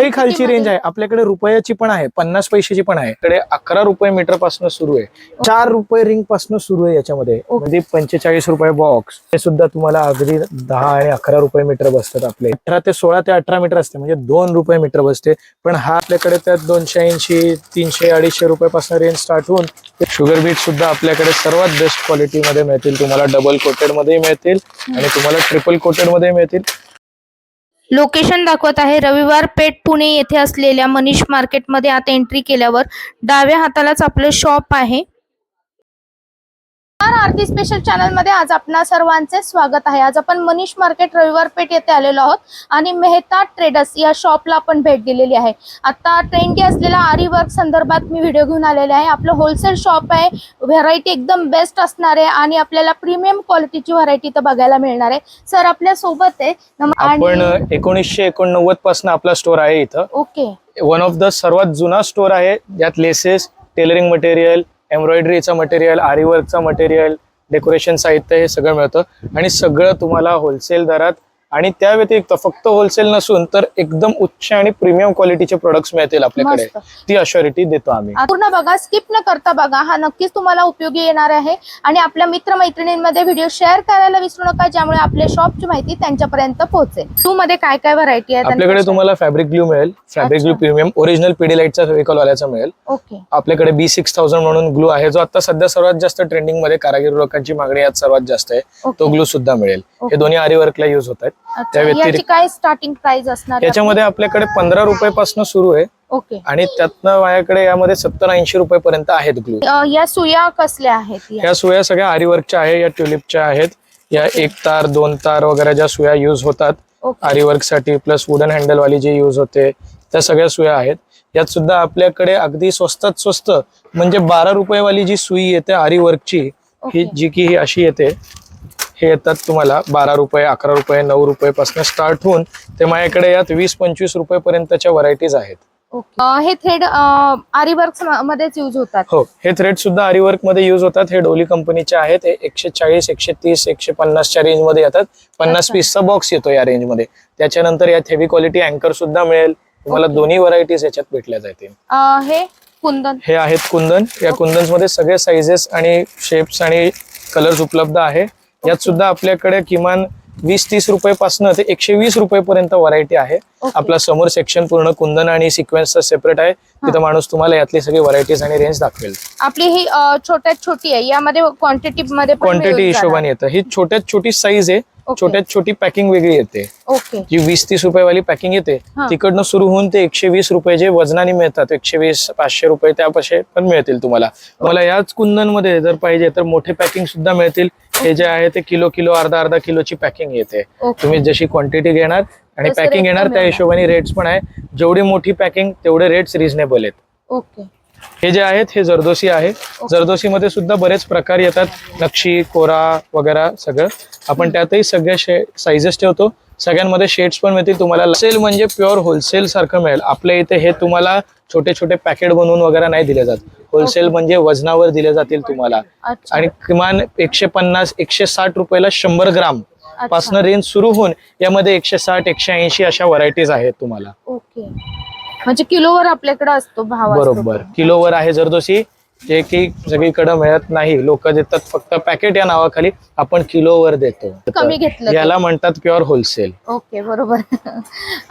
त्याच्याही खालची रेंज? आहे. आपल्याकडे रुपयाची पण आहे पन्नास पैशाची पण आहे. इकडे अकरा रुपये मीटरपासून सुरू आहे. चार रुपये रिंगपासून सुरू आहे याच्यामध्ये. म्हणजे पंचेचाळीस रुपये बॉक्स हे सुद्धा तुम्हाला अगदी दहा आणि अकरा रुपये मीटर बसतात आपले. अठरा ते सोळा ते अठरा मीटर असते. म्हणजे दोन रुपये मीटर बसते. पण हा आपल्याकडे त्यात दोनशे ऐंशी तीनशे अडीचशे रुपयापासून रेंज स्टार्ट होऊन शुगर बीट सुद्धा आपल्याकडे सर्वात बेस्ट क्वालिटी मध्ये मिळतील. तुम्हाला डबल कोटेडमध्ये मिळतील आणि तुम्हाला ट्रिपल कोटेडमध्ये मिळतील. लोकेशन दाखवत आहे. रविवार पेठ पुणे येथे असलेल्या मनीष मार्केटमध्ये आता एंट्री केल्यावर डाव्या हातालाच आपलं शॉप आहे. आरती स्पेशल चॅनलमध्ये आज आपणा सर्वांचे स्वागत आहे. आज आपण मनीष मार्केट रविवार पेठ येथे आलेलो आहोत आणि मेहता ट्रेडर्स या शॉपला आपण भेट दिलेली आहे. आता ट्रेंडी असलेल्या आरी वर्क संदर्भात मी व्हिडिओ घेऊन आलेले आहे. आपलं होलसेल शॉप आहे व्हेरायटी एकदम बेस्ट असणार आहे आणि आपल्याला प्रीमियम क्वालिटीची व्हरायटी तर बघायला मिळणार आहे. सर आपल्यासोबत आहे. आपण एकोणीसशे एकोणनव्वदपासून आपला स्टोर आहे इथं. ओके वन ऑफ द सर्वात जुना स्टोर आहे ज्यात लेसेस टेलरिंग मटेरियल एम्ब्रॉयडरीचं मटेरियल आरीवर्कचं मटेरियल डेकोरेशन साहित्य हे सगळं मिळतं. आणि सगळं तुम्हाला होलसेल दरात आणि त्या व्यतिरिक्त फक्त होलसेल नसून तर एकदम उच्च आणि प्रीमियम क्वालिटीचे प्रोडक्ट्स मिळतील आपल्याकडे. ती अश्युरिटी देतो आम्ही. पूर्ण बघा स्किप न करता बघा हा नक्कीच तुम्हाला उपयोगी येणार आहे. आणि आपल्या मित्र मैत्रिणींमध्ये व्हिडिओ शेअर करायला विसरू नका ज्यामुळे आपल्या शॉपची माहिती त्यांच्यापर्यंत पोहोचेल. टू मध्ये काय काय व्हरायटी आहे आपल्याकडे तुम्हाला फॅब्रिक ग्लू मिळेल. Fabric glue. प्रीमियम ओरिजिनल पिडिलाइटचा फेविकॉल वाल्याचा मिळेल. ओके. आपल्याकडे बी सिक्स थाउजंड म्हणून ग्लू आहे जो आता सध्या सर्वात जास्त ट्रेंडिंगमध्ये कारागीर लोकांची मागणी यात सर्वात जास्त आहे. तो ग्लू सुद्धा मिळेल. हे. दोन्ही आरी वर्कला युज होत आहेत त्या व्यतिरिक्त- काय स्टार्टिंग प्राइस असणार याच्यामध्ये आपल्याकडे पंधरा रुपयापासून सुरू आहे? ओके आणि त्यातनं माझ्याकडे यामध्ये सत्तर ऐंशी रुपये पर्यंत आहेत ग्लू या सुया कसल्या आहेत या? सुया सगळ्या आरी वर्कच्या आहे या ट्युलिपच्या आहेत या एक तार दोन तार वगैरे ज्या सुया युज होतात आरी वर्कसाठी प्लस वुडन हँडल वाली जी युज होते त्या सगळ्या सुया आहेत यात सुद्धा आपल्याकडे अगदी स्वस्तात स्वस्त म्हणजे बारा रुपये वाली जी सुई येते आरी वर्कची ही. जी की ही अशी येते हे येतात तुम्हाला बारा रुपये अकरा रुपये नऊ रुपये पासून स्टार्ट होऊन ते माझ्याकडे यात वीस पंचवीस रुपये पर्यंतच्या व्हरायटीज आहेत. ओके. अ, हे थ्रेड आरी वर्क मध्येच यूज होतात. हो हे थ्रेड सुद्धा आरी वर्कमध्ये युज होतात. हे डोली कंपनीचे आहेत. हे एकशे चाळीस एकशे तीस एकशे पन्नासच्या रेंजमध्ये येतात. पन्नास अच्छा. पीसचा बॉक्स येतो या रेंजमध्ये. त्याच्यानंतर यात हेवी क्वालिटी अँकर सुद्धा मिळेल. तुम्हाला. दोन्ही व्हरायटीज याच्यात भेटल्या जातील. अ, हे कुंदन. हे आहेत कुंदन. या कुंदन्समध्ये सगळे साइजेस आणि शेप्स आणि कलर्स उपलब्ध आहे. यात. सुद्धा आपल्याकडे किमान वीस तीस रुपये पासून ते एकशे वीस रुपये पर्यंत व्हरायटी आहे. आपला समोर सेक्शन पूर्ण कुंदन आणि सिक्वेन्सचा सेपरेट आहे. तिथं माणूस तुम्हाला यातली सगळी व्हरायटीज आणि रेंज दाखवेल. आपली ही छोट्यात छोटी आहे. यामध्ये क्वांटिटी मध्ये क्वांटिटी. हिशोबाने येतं. ही छोट्यात छोटी साईज आहे. छोट्यात छोटी पॅकिंग वेगळी येते. जी वीस तीस रुपयावाली पॅकिंग येते. तिकडनं सुरू होऊन ते एकशे वीस रुपये जे वजनाने मिळतात एकशे वीस पाचशे रुपये त्यापाशे पण मिळतील तुम्हाला. मला याच कुंदनमध्ये जर पाहिजे तर मोठे पॅकिंग सुद्धा मिळतील. हे जे आहे ते किलो किलो अर्धा अर्धा किलोची पॅकिंग येते. तुम्ही जशी क्वांटिटी घेणार आणि पॅकिंग येणार त्या. हिशोबाने रेट्स पण आहे. जेवढी मोठी पॅकिंग तेवढे रेट्स रिझनेबल आहेत. ओके. हे जे आहेत हे जरदोशी आहे. जरदोशी मध्ये सुद्धा बरेच प्रकार येतात. नक्षी कोरा वगैरे सगळं. आपण त्यातही सगळे साईजेस ठेवतो. सगळ्यांमध्ये शेड्स पण मिळतील तुम्हाला. सेल म्हणजे प्युअर होलसेल सारखं मिळेल. आपल्या इथे हे तुम्हाला छोटे छोटे पॅकेट बनवून वगैरे नाही दिले जात. होलसेल म्हणजे वजनावर दिले जातील तुम्हाला. आणि किमान एकशे पन्नास एकशे साठ रुपयाला शंभर ग्राम पासन रेंज सुरू होऊन यामध्ये एकशे साठ एकशे ऐंशी अशा व्हरायटीज आहेत तुम्हाला. ओके म्हणजे किलोवर आपल्याकडे असतो भाव बरोबर. किलोवर आहे जरदोशी जे की सगळीकडे मिळत नाही लोक देतात फक्त पॅकेट या नावाखाली आपण किलोवर देतो. कमी घेतलं. याला म्हणतात प्युअर होलसेल ओके बरोबर.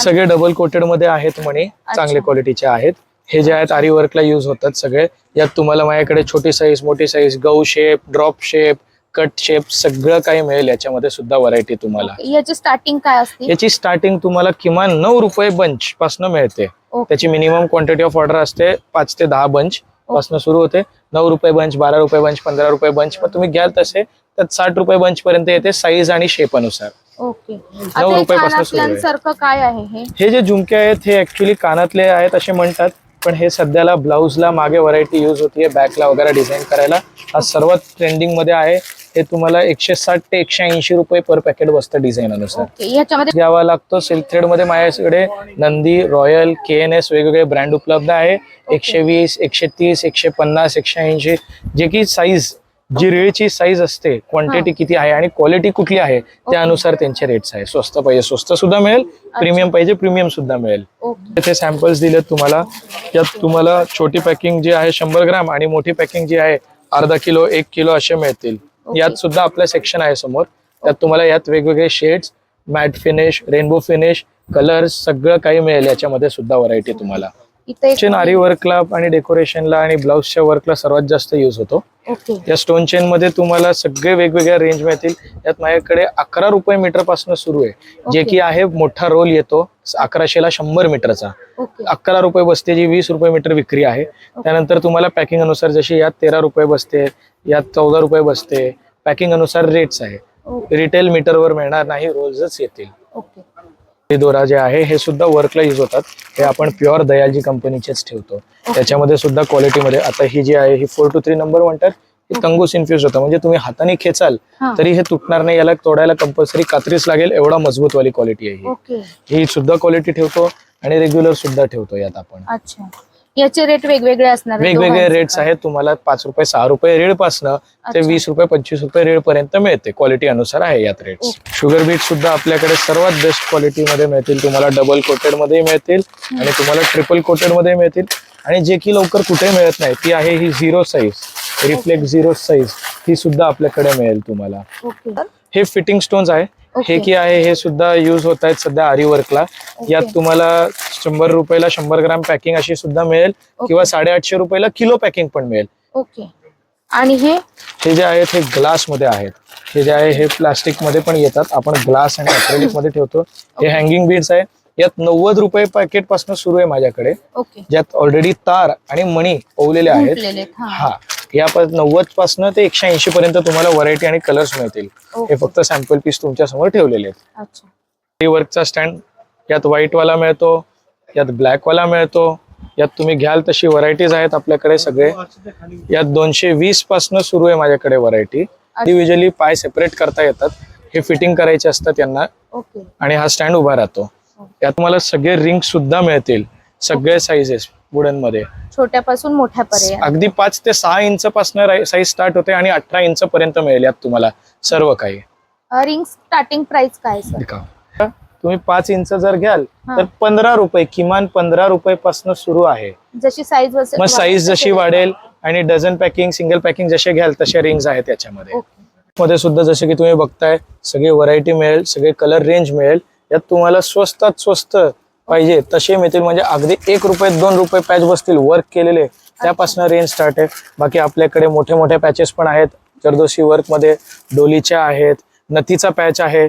सगळे डबल कोटेडमध्ये आहेत म्हणे चांगले क्वालिटीचे आहेत. हे जे आहेत आरी वर्कला युज होतात सगळे. यात तुम्हाला माझ्याकडे छोटी साईज मोठी साईज गहू shape drop shape cut shape सगळं काही मिळेल याच्यामध्ये सुद्धा व्हरायटी तुम्हाला. याची स्टार्टिंग काय असते? याची स्टार्टिंग तुम्हाला किमान नऊ रुपये बंच पासन मिळते. त्याची मिनिमम क्वांटिटी ऑफ ऑर्डर असते पाच ते दहा बंच पासून सुरू होते. नऊ रुपये बंच बारा रुपये बंच पंधरा रुपये बंच मग तुम्ही घ्याल तसे त्यात साठ रुपये बंच पर्यंत येते साईज आणि शेप अनुसार. ओके आता हे रुपयापासून सुरू काय आहे हे? हे जे झुमके आहेत हे ऍक्च्युली कानातले आहेत असे म्हणतात पण हे सध्याला ब्लाऊजला मागे व्हरायटी युज होतीये बॅकला वगैरे डिझाईन करायला. आज सर्वात ट्रेंडिंगमध्ये आहे. हे तुम्हाला एकशे साठ ते एकशे ऐंशी रुपये पर पॅकेट बसतं डिझाईन अनुसार. याच्यामध्ये घ्यावा लागतो सिल्क थ्रेडमध्ये माझ्याकडे Nandi royal K N S वेगवेगळे ब्रँड उपलब्ध आहे. एकशे वीस एकशे तीस एकशे पन्नास एकशे ऐंशी. जे की साईज जी रेळची साईज असते क्वांटिटी किती आहे आणि क्वालिटी कुठली आहे त्यानुसार त्यांचे रेट्स आहे स्वस्त पाहिजे स्वस्त सुद्धा मिळेल प्रीमियम पाहिजे प्रीमियम सुद्धा मिळेल. इथे सॅम्पल्स दिलेत तुम्हाला. यात तुम्हाला छोटी पॅकिंग जी आहे शंभर ग्राम आणि मोठी पॅकिंग जी आहे अर्धा किलो एक किलो असे मिळतील. यात सुद्धा आपलं सेक्शन आहे समोर. त्यात तुम्हाला यात वेगवेगळे shades matte finish rainbow finish colours सगळं काही मिळेल याच्यामध्ये सुद्धा व्हरायटी तुम्हाला. इथे आरी वर्कला आणि डेकोरेशनला आणि ब्लाउजच्या वर्कला सर्वात जास्त यूज होतो. या स्टोन चेन मध्ये तुम्हाला सगळे वेगवेगळ्या रेंज मिळतील. यात माझ्याकडे अकरा रुपये मीटरपासून सुरू आहे. जे. की आहे मोठा रोल येतो. अकराशेला शंभर मीटरचा अकरा रुपये बसते जी वीस रुपये मीटर विक्री आहे. त्यानंतर तुम्हाला पॅकिंग अनुसार जशी यात तेरा रुपये बसते यात चौदा रुपये बसते. पॅकिंग अनुसार रेट्स आहे. रिटेल मीटरवर मिळणार नाही रोजच येतील. ओके हे दोरा जे आहे हे सुद्धा वर्कला यूज होतात. हे आपण प्युअर दयालजी कंपनीचेच ठेवतो. त्याच्यामध्ये सुद्धा क्वालिटीमध्ये आता ही जी आहे ही फोर टू थ्री नंबर म्हणतात ही तंगूस इन्फ्युज होतं. म्हणजे तुम्ही हाताने खेचाल. तरी हे तुटणार नाही. याला तोडायला कंपल्सरी कात्रीच लागेल. एवढा मजबूत वाली क्वालिटी आहे ही. ही सुद्धा क्वालिटी ठेवतो आणि रेग्युलर सुद्धा ठेवतो यात आपण. अच्छा. याचे रेट वेगवेगळे असणार वेगवेगळे रेट्स? आहेत. तुम्हाला पाच रुपये सहा रुपये रेड पासनं ते. वीस रुपये पंचवीस रुपये रेड पर्यंत मिळते. क्वालिटी अनुसार आहे यात रेट्स शुगर बीट सुद्धा आपल्याकडे सर्वात बेस्ट क्वालिटी मध्ये मिळतील. तुम्हाला डबल कोटेडमध्ये मिळतील आणि तुम्हाला ट्रिपल कोटेडमध्ये मिळतील. आणि जे की लवकर कुठे मिळत नाही ती आहे ही zero size reflect zero size ही सुद्धा आपल्याकडे मिळेल तुम्हाला. हे फिटिंग स्टोन्स आहे. हे की आहे हे सुद्धा युज होत आहेत सध्या आरी वर्कला यात तुम्हाला शंभर रुपयाला शंभर ग्राम पॅकिंग अशी सुद्धा मिळेल किंवा साडेआठशे रुपयाला किलो पॅकिंग पण मिळेल. ओके. आणि हे? हे जे आहेत हे ग्लासमध्ये आहेत. हे जे आहे हे प्लास्टिकमध्ये पण येतात. आपण ग्लास आणि अक्रेलिकमध्ये ठेवतो. हे हँगिंग बीड्स आहे. यात नव्वद रुपये पॅकेटपासून सुरू आहे माझ्याकडे. ओके. ज्यात ऑलरेडी तार आणि मणी ओवलेले आहेत. हा. हा. या नव्वदपासून ते एकशे ऐंशी पर्यंत तुम्हाला व्हरायटी आणि कलर्स मिळतील. ओके. हे फक्त सॅम्पल पीस तुमच्यासमोर ठेवलेले आहेत. अच्छा. वर्कचा स्टँड यात व्हाईट वाला मिळतो यात ब्लॅक वाला मिळतो यात तुम्ही घ्याल तशी व्हरायटीज आहेत आपल्याकडे सगळे. यात दोनशे वीस पासन सुरू आहे माझ्याकडे व्हरायटी इंडिव्हिज्युअली पाय सेपरेट करता येतात. हे फिटिंग करायचे असतात यांना. ओके. आणि हा स्टँड उभा राहतो. यात तुम्हाला सगळे रिंग सुद्धा मिळतील. सगळे साईजेस वुडनमध्ये. छोट्यापासून मोठ्यापर्यंत. अगदी पाच ते सहा इंच पासून साईज स्टार्ट होते आणि अठरा इंच पर्यंत मिळेल यात तुम्हाला सर्व काही. रिंग स्टार्टिंग प्राइस काय. तुम्ही पाच इंच जर घ्याल. तर पंधरा रुपये किमान पंधरा रुपये पासून सुरू आहे. जशी साईज मग साईज जशी वाढेल आणि डझन पॅकिंग सिंगल पॅकिंग जसे घ्याल तसे रिंग्स आहेत त्याच्यामध्ये. मध्ये सुद्धा जसे की तुम्ही बघताय सगळे व्हरायटी मिळेल सगळे कलर रेंज मिळेल. यात तुम्हाला स्वस्तात स्वस्त पाहिजे. तसे मिळतील म्हणजे अगदी एक रुपये दोन रुपये पॅच बसतील वर्क केलेले. त्यापासून रेंज स्टार्ट आहे. बाकी आपल्याकडे मोठे मोठे पॅचेस पण आहेत. जरदोशी वर्कमध्ये डोलीच्या आहेत नथीचा पॅच आहे.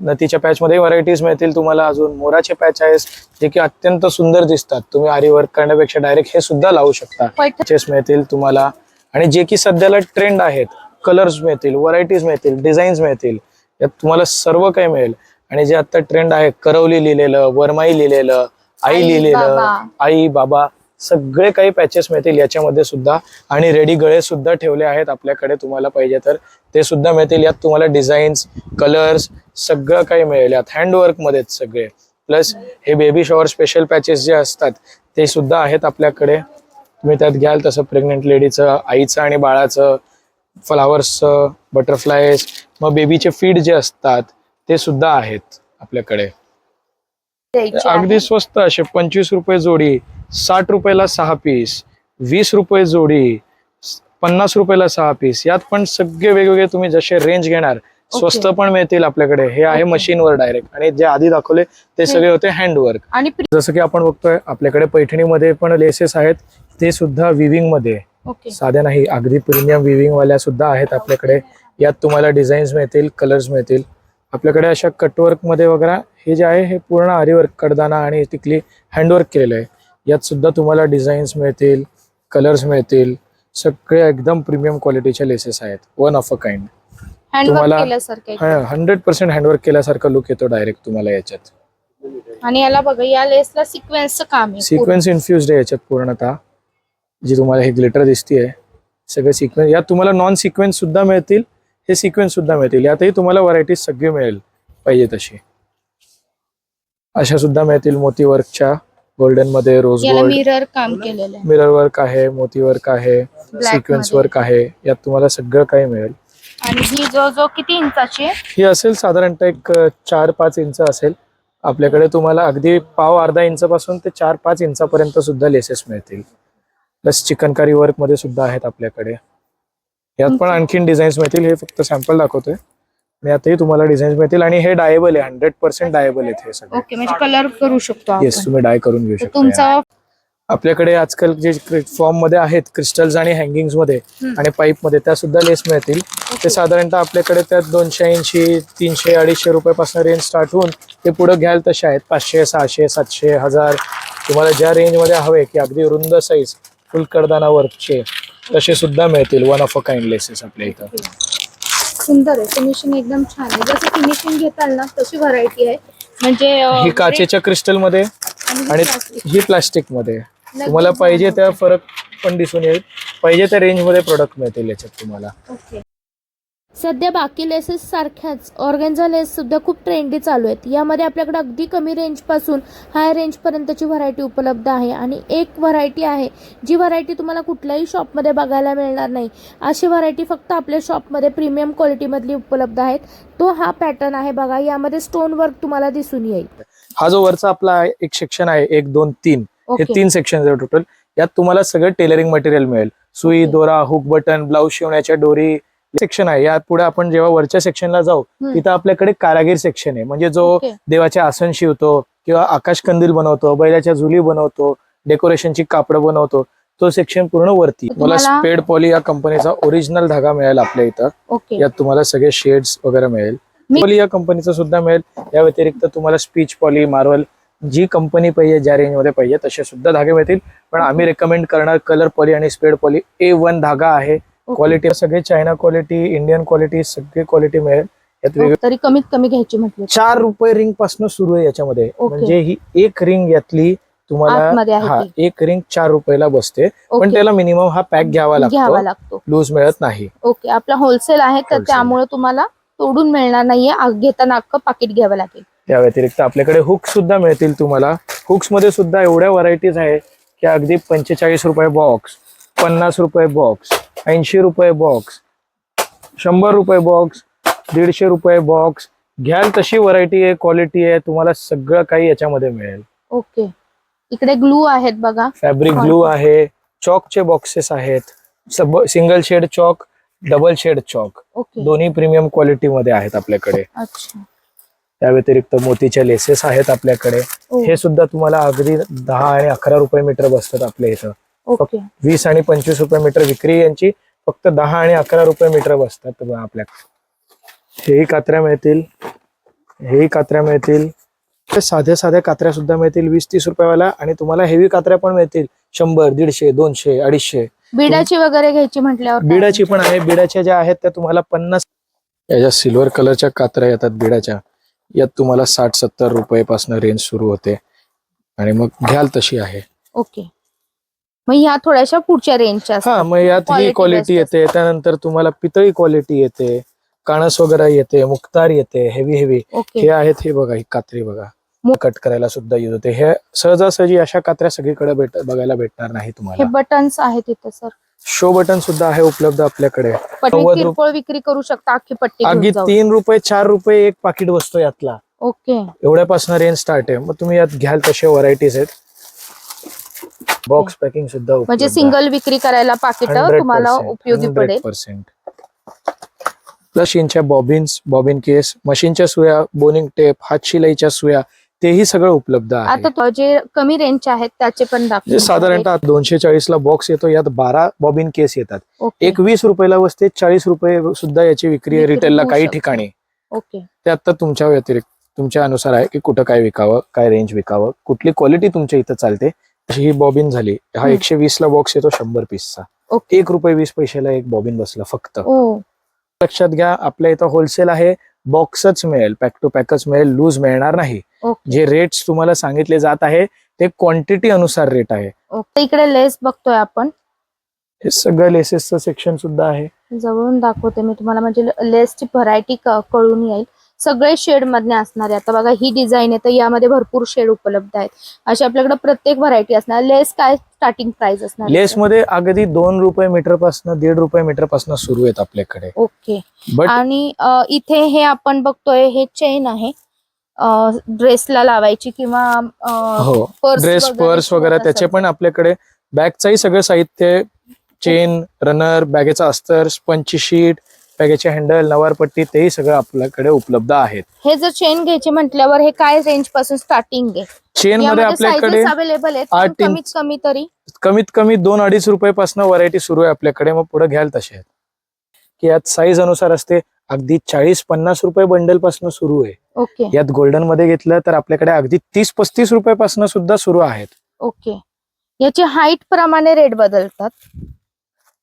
नथीच्या पॅच मध्ये व्हरायटीज मिळतील तुम्हाला अजून. मोराचे पॅच आहेत जे की अत्यंत सुंदर दिसतात. तुम्ही आरी वर्क करण्यापेक्षा डायरेक्ट हे सुद्धा लावू शकता. पॅचेस मिळतील तुम्हाला. आणि जे की सध्याला ट्रेंड आहेत कलर्स मिळतील व्हरायटीज मिळतील डिझाईन्स मिळतील. यात तुम्हाला सर्व काही मिळेल. आणि जे आता ट्रेंड आहे करवली लिहिलेलं वरमाई लिहिलेलं आई लिहिलेलं. आई बाबा सगळे काही पॅचेस मिळतील याच्यामध्ये सुद्धा. आणि रेडी गळे सुद्धा ठेवले आहेत आपल्याकडे तुम्हाला पाहिजे तर. ते सुद्धा मिळतील. यात तुम्हाला डिझाईन्स कलर्स सगळं काही मिळेल. यात हँडवर्क मध्येच सगळे. प्लस हे बेबी शॉवर स्पेशल पॅचेस जे असतात ते सुद्धा आहेत आपल्याकडे. तुम्ही त्यात घ्याल तसं प्रेग्नेंट लेडीचं आईचं आणि बाळाचं फ्लावर्सचं बटरफ्लायज मग बेबीचे फीड जे असतात ते सुद्धा आहेत आपल्याकडे. अगदी स्वस्त असे पंचवीस रुपये जोडी साठ रुपयाला सहा पीस वीस रुपये जोडी पन्नास रुपयाला सहा पीस यात पण सगळे वेगवेगळे तुम्ही जसे रेंज घेणार स्वस्त पण मिळतील आपल्याकडे. हे आहे मशीनवर डायरेक्ट आणि जे आधी दाखवले ते सगळे होते हँडवर्क आणि जसं की आपण बघतोय आपल्याकडे पैठणीमध्ये पण लेसेस आहेत. ते सुद्धा विविंगमध्ये. साध्या नाही अगदी प्रीमियम विविंग वाल्या सुद्धा आहेत आपल्याकडे. यात तुम्हाला डिझाईन्स मिळतील कलर्स मिळतील. आपल्याकडे अशा कटवर्कमध्ये वगैरे हे जे आहे हे पूर्ण आरीवर्क कडदाना आणि टिकली हँडवर्क केलेलं आहे. यात सुद्धा तुम्हाला डिझाईन्स मिळतील कलर्स मिळतील. सगळे एकदम प्रीमियम क्वालिटीचे लेसेस आहेत. One of a kind handwork तुम्हाला- हंड्रेड पर्सेंट हँडवर्क केल्यासारखा लुक येतो डायरेक्ट तुम्हाला याच्यात. आणि याला बघा या लेसला सिक्वेन्सचं काम. सिक्वेन्स इन्फ्युज्ड आहे याच्यात पूर्णतः. जी तुम्हाला हे ग्लिटर दिसतीये. सगळे सिक्वेन्स यात तुम्हाला नॉन सिक्वेन्स सुद्धा मिळतील. हे सिक्वेन्स सुद्धा मिळतील. यातही तुम्हाला व्हरायटीज सगळी मिळेल. पाहिजे तशी. अशा सुद्धा मिळतील मोती वर्कच्या गोल्डनमध्ये रोज याला गोल्ड मिरर काम केलेलं आहे. मिरर वर्क आहे मोती वर्क आहे सिक्वेन्समध्ये. वर्क आहे. यात तुम्हाला सगळं काही मिळेल. आणि ही जो जो किती इंचाची आहे? ही असेल साधारणतः एक अ, चार पाच इंच असेल. आपल्याकडे तुम्हाला अगदी पाव अर्धा इंच पासून ते चार पाच इंचापर्यंत सुद्धा लेसेस मिळतील. प्लस चिकनकारी वर्कमध्ये सुद्धा आहेत आपल्याकडे. यात पण. आणखीन डिझाईन्स मिळतील. हे फक्त सॅम्पल दाखवतोय. आणि यातही तुम्हाला डिझाईन्स मिळतील आणि हे डायबल आहे. हंड्रेड पर्सेंट डायबल आहेत हे सगळे. ओके म्हणजे कलर करू शकतो येस तुम्ही डाय करून घेऊ शकता. तुमचा आपल्याकडे आजकाल जे फॉर्ममध्ये आहेत क्रिस्टल्स आणि हँगिंग्समध्ये. आणि पाईपमध्ये त्या सुद्धा लेस मिळतील. ते साधारणतः आपल्याकडे त्यात दोनशे ऐंशी तीनशे अडीचशे रुपयापासून रेंज स्टार्ट होऊन ते पुढे घ्याल तसे आहेत. पाचशे सहाशे सातशे हजार. तुम्हाला ज्या रेंजमध्ये हवे की अगदी रुंद साईज फुल कडदाना वर्कचे तसे सुद्धा मिळतील. One of a kind laces आपल्या इथं. सुंदर आहे. फिनिशिंग एकदम छान आहे. जसं फिनिशिंग घेताल ना तशी व्हरायटी आहे. म्हणजे अं, ही काचेच्या क्रिस्टलमध्ये आणि आणि plastic. ही प्लास्टिकमध्ये. तुम्हाला पाहिजे त्या फरक पण दिसून येईल. पाहिजे त्या रेंजमध्ये प्रोडक्ट मिळतील याच्यात तुम्हाला. ओके सध्या बाकी लेसेस सारख्याच ऑर्गेन्झा लेस सुद्धा खूप ट्रेंडी चालू आहेत. यामध्ये आपल्याकडे अगदी कमी रेंजपासून हाय रेंजपर्यंतची व्हरायटी उपलब्ध आहे आणि एक व्हरायटी आहे जी व्हरायटी तुम्हाला कुठल्याही शॉपमध्ये बघायला मिळणार नाही. अशी व्हरायटी फक्त आपल्या शॉपमध्ये प्रीमियम क्वालिटीमधली उपलब्ध आहेत. तो हा पॅटर्न आहे बघा यामध्ये स्टोन वर्क तुम्हाला दिसून येईल. हा जो वरचा आपला एक सेक्शन आहे एक दोन तीन हे तीन सेक्शन आहे टोटल यात तुम्हाला सगळं टेलरिंग मटेरियल मिळेल. सुई. दोरा हुक बटन ब्लाऊज शिवण्याच्या डोरी सेक्शन आहे. यात पुढे आपण जेव्हा वरच्या सेक्शनला जाऊ. तिथं आपल्याकडे कारागीर सेक्शन आहे. म्हणजे जो. देवाचे आसन शिवतो किंवा आकाश कंदील बनवतो बैलाच्या झुली बनवतो डेकोरेशनची कापडं बनवतो तो सेक्शन पूर्ण वरती. मला स्पेड पॉली या कंपनीचा ओरिजिनल धागा मिळेल आपल्या इथं. यात तुम्हाला सगळे शेड्स वगैरे मिळेल. पॉली या कंपनीचं सुद्धा मिळेल. या व्यतिरिक्त तुम्हाला स्पीच पॉली मार्वल जी कंपनी पाहिजे ज्या रेंजमध्ये पाहिजे तसे सुद्धा धागे मिळतील. पण आम्ही रेकमेंड करणार कलर पॉली आणि स्पेड पॉली ए वन धागा आहे. क्वालिटी सगळे चायना क्वालिटी इंडियन क्वालिटी सगळी क्वालिटी मिळेल. यात वेगळे तरी कमीत कमी घ्यायची म्हटलं. चार रुपये रिंगपासून सुरू आहे याच्यामध्ये. म्हणजे ही एक रिंग यातली तुम्हाला आहे हा. एक रिंग चार रुपयाला बसते. पण. त्याला मिनिमम हा पॅक घ्यावा घ्यावा लागतो. लागतो लूज मिळत नाही. ओके आपला होलसेल आहे तर Wholesale. त्यामुळे तुम्हाला तोडून मिळणार नाहीये. आ- घेताना अख्खं पाकिट घ्यावं लागेल. त्या व्यतिरिक्त आपल्याकडे हुक सुद्धा मिळतील तुम्हाला. हुक्समध्ये सुद्धा एवढ्या व्हरायटीज आहे की अगदी पंचेचाळीस रुपये बॉक्स पन्नास रुपये बॉक्स ऐंशी रुपये बॉक्स शंभर रुपये बॉक्स दीडशे रुपये बॉक्स घ्याल तशी व्हरायटी आहे क्वालिटी आहे तुम्हाला सगळं काही याच्यामध्ये मिळेल. ओके इकडे ग्लू आहेत बघा. फॅब्रिक ग्लू आहे चॉकचे बॉक्सेस आहेत सब single shade chalk double shade chalk दोन्ही प्रीमियम क्वालिटी मध्ये आहेत आपल्याकडे. त्या व्यतिरिक्त मोतीच्या लेसेस आहेत आपल्याकडे. ओ, हे सुद्धा तुम्हाला अगदी दहा आणि अकरा रुपये मीटर बसतात आपल्या इथं. ओके. वीस आणि पंचवीस रुपये मीटर विक्री यांची फक्त दहा आणि अकरा रुपये मीटर बसतात आपल्याकडे. हेही कात्र्या मिळतील. हेही कात्र्या मिळतील. ते साध्या साध्या कात्र्या सुद्धा मिळतील. वीस तीस रुपयावाला आणि तुम्हाला हेवी कात्र्या पण मिळतील. शंभर दीडशे दोनशे अडीचशे. बिडाची वगैरे घ्यायची म्हटल्यावर? बिडाची पण आहे. बिडाच्या ज्या आहेत त्या तुम्हाला पन्नास याच्या सिल्वर कलरच्या कात्र्या येतात बिडाच्या. यात तुम्हाला साठ सत्तर रुपये पासून रेंज सुरू होते. आणि मग घ्याल तशी आहे. ओके. मग ह्या थोड्याशा पुढच्या रेंजच्या. हा मग यात ही क्वालिटी येते त्यानंतर तुम्हाला पितळी क्वालिटी येते काणस वगैरे येते मुक्तार येते हेवी हेवी हे आहेत हे बघा ही कात्री बघा. कट करायला सुद्धा यूज होते. हे सहजासहजी अशा कात्र्या सगळीकडे भेट बघायला भेटणार नाही हे तुम्हाला बटन्स आहेत इथे सर शो बटन सुद्धा आहे उपलब्ध आपल्याकडे. किरकोळ विक्री करू शकता अख्खी पट्टी अगदी. तीन रुपये चार रुपये एक पाकिट बसतो यातला. ओके एवढ्यापासून रेंज स्टार्ट आहे. मग तुम्ही यात घ्याल तसे व्हरायटीज आहेत. बॉक्स पॅकिंग सुद्धा म्हणजे सिंगल विक्री करायला पाकिट तुम्हाला उपयोगी पडेल. Percent plus bobbins bobbin case मशीनच्या सुया बोनिंग टेप हातशिलाईच्या सुया तेही सगळं उपलब्ध आहे. आता तो जे कमी रेंजचे आहेत त्याचे पण जे दाखवा साधारणतः दोनशे चाळीस ला बॉक्स येतो यात बारा बॉबिन केस येतात. एक वीस रुपयाला बसते चाळीस रुपये सुद्धा याची विक्री रिटेलला काही. ठिकाणी. ओके ते आता तुमच्या व्यतिरिक्त तुमच्या अनुसार आहे की कुठं काय विकावं काय रेंज विकावं कुठली क्वालिटी तुमच्या इथं चालते ही बॉबिन झाली हा. एकशे वीस ला बॉक्स येतो शंभर पीसचा एक रुपये वीस पैशाला एक बॉबिन बसला फक्त. लक्षात घ्या आपल्या इथं होलसेल आहे बॉक्सच मिळेल पॅक टू पॅकच मिळेल लूज मिळणार नाही. जे रेट्स तुम्हाला सांगितले जात आहे ते क्वांटिटी अनुसार रेट आहे. इकडे लेस बघतोय आपण. हे सगळं लेसेसचं सेक्शन सुद्धा आहे. जवळून दाखवते मी तुम्हाला म्हणजे लेसची व्हरायटी कळून येईल. सगळे शेड मधले असणार आहे. आता बघा ही डिझाईन आहे तर यामध्ये भरपूर शेड उपलब्ध आहेत. अशा आपल्याकडे प्रत्येक व्हरायटी असणार लेस काय स्टार्टिंग प्राइस असणार? लेस मध्ये अगदी दोन रुपये मीटरपासून दीड रुपये मीटरपासून सुरू आहेत आपल्याकडे. ओके आणि इथे हे आपण बघतोय हे चेन आहे. ड्रेसला लावायची किंवा हो. ड्रेस पर्स वगैरे त्याचे. पण आपल्याकडे बॅगचाही सगळं साहित्य चेन रनर बॅगेचा अस्तर स्पंची शीट बॅगेचे हँडल नवारपट्टी तेही सगळं आपल्याकडे उपलब्ध आहेत. हे जर चेन घ्यायची म्हटल्यावर हे काय रेंजपासून स्टार्टिंग आहे? चेन मध्ये आपल्याकडे अवेलेबल आहेत आठ कमीत कमी तरी? कमीत कमी दोन अडीच रुपयापासून व्हरायटी सुरू आहे आपल्याकडे. मग पुढे घ्याल तसे आहेत. की यात साईज अनुसार असते अगदी चाळीस पन्नास रुपये बंडलपासून सुरू आहे. ओके यात गोल्डनमध्ये घेतलं तर आपल्याकडे अगदी तीस पस्तीस रुपयापासून सुद्धा सुरू आहेत. ओके याची हाईट प्रमाणे रेट बदलतात.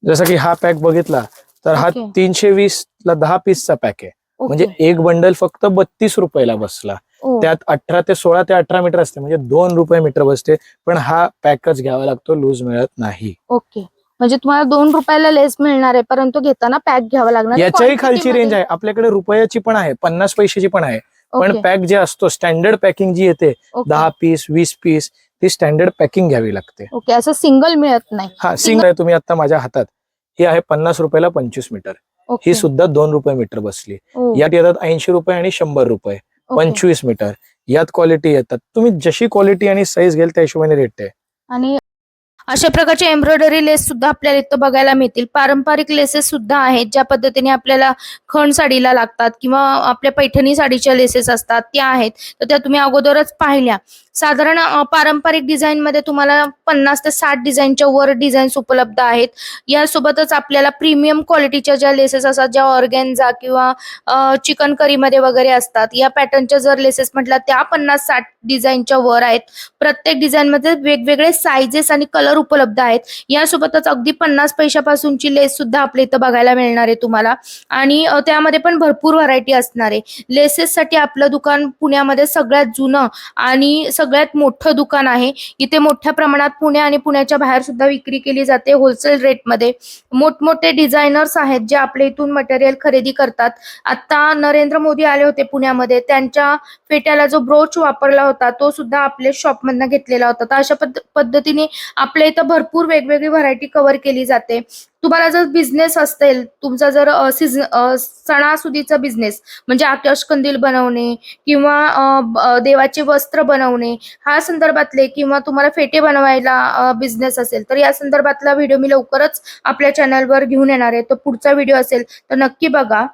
जसं की हा पॅक बघितला तर हा. तीनशे वीस ला दहा पीसचा पॅक आहे. ओके. म्हणजे एक बंडल फक्त बत्तीस रुपयाला बसला. ओ, त्यात अठरा ते सोळा ते अठरा मीटर असते. म्हणजे दोन रुपये मीटर बसते. पण हा पॅकच घ्यावा लागतो. लूज मिळत नाही. ओके. म्हणजे तुम्हाला दोन रुपयाला लेस मिळणार आहे. परंतु घेताना पॅक घ्यावा लागणार. आहे. याच्याही Quantity खालची मध्ये- रेंज आहे. आपल्याकडे रुपयाची पण आहे. पन्नास पैशाची पण आहे. पण ओके, पॅक जे असतो स्टँडर्ड पॅकिंग जी येते ओके. दहा पीस वीस पीस ती स्टँडर्ड पॅकिंग घ्यावी लागते. ओके. असं सिंगल मिळत नाही. हा सिंग आहे. तुम्ही आता माझ्या हातात ही आहे पन्नास रुपयाला पंचवीस मीटर. ही सुद्धा दोन रुपये मीटर बसली. यात येतात ऐंशी रुपये आणि शंभर रुपये. पंचवीस मीटर. यात क्वालिटी येतात. तुम्ही जशी क्वालिटी आणि साईज घ्याल त्या हिशोबाने रेट आहे आणि अशा प्रकारचे एम्ब्रॉयडरी लेस सुद्धा आपल्याला इथं बघायला मिळतील. पारंपरिक लेसेस सुद्धा आहेत ज्या पद्धतीने आपल्याला खण साडीला लागतात किंवा आपल्या पैठणी साडीच्या लेसेस असतात त्या आहेत. तर त्या तुम्ही अगोदरच पाहिल्या. साधारण पारंपरिक डिझाईनमध्ये तुम्हाला पन्नास ते साठ डिझाईनच्या वर डिझाईन्स उपलब्ध आहेत. यासोबतच आपल्याला प्रीमियम क्वालिटीच्या ज्या लेसेस असतात ज्या ऑर्गॅनजा किंवा चिकन करीमध्ये वगैरे असतात या पॅटर्नच्या जर लेसेस म्हटल्या त्या पन्नास साठ डिझाईनच्या वर आहेत. प्रत्येक डिझाईनमध्ये वेगवेगळे सायझेस आणि कलर उपलब्ध आहेत. यासोबतच अगदी पन्नास पैशापासूनची लेस सुद्धा आपल्या इथं बघायला मिळणार आहे तुम्हाला. आणि त्यामध्ये पण भरपूर व्हरायटी असणार आहे. लेसेस साठी आपलं दुकान पुण्यामध्ये सगळ्यात जुनं आणि सगळ्यात मोठं दुकान आहे. इथे मोठ्या प्रमाणात पुणे आणि पुण्याच्या बाहेर सुद्धा विक्री केली जाते होलसेल रेटमध्ये. मोठमोठे डिझायनर्स आहेत जे आपल्या इथून मटेरियल खरेदी करतात. आता नरेंद्र मोदी आले होते पुण्यामध्ये. त्यांच्या फेट्याला जो ब्रोच वापरला होता तो सुद्धा आपल्या शॉपमधनं घेतलेला होता. तर अशा पद्ध- पद्धतीने आपल्या इथं भरपूर वेगवेगळी व्हरायटी कव्हर केली जाते. तुम्हाला जर बिझनेस असेल तुमचा जर सीझन सणासुदीचा बिझनेस म्हणजे आकाश कंदील बनवणे किंवा देवाचे वस्त्र बनवणे हा संदर्भातले किंवा तुम्हाला फेटे बनवायला बिझनेस असेल तर या संदर्भातला व्हिडिओ मी लवकरच आपल्या चॅनलवर घेऊन येणार आहे. तर पुढचा व्हिडिओ असेल तर नक्की बघा.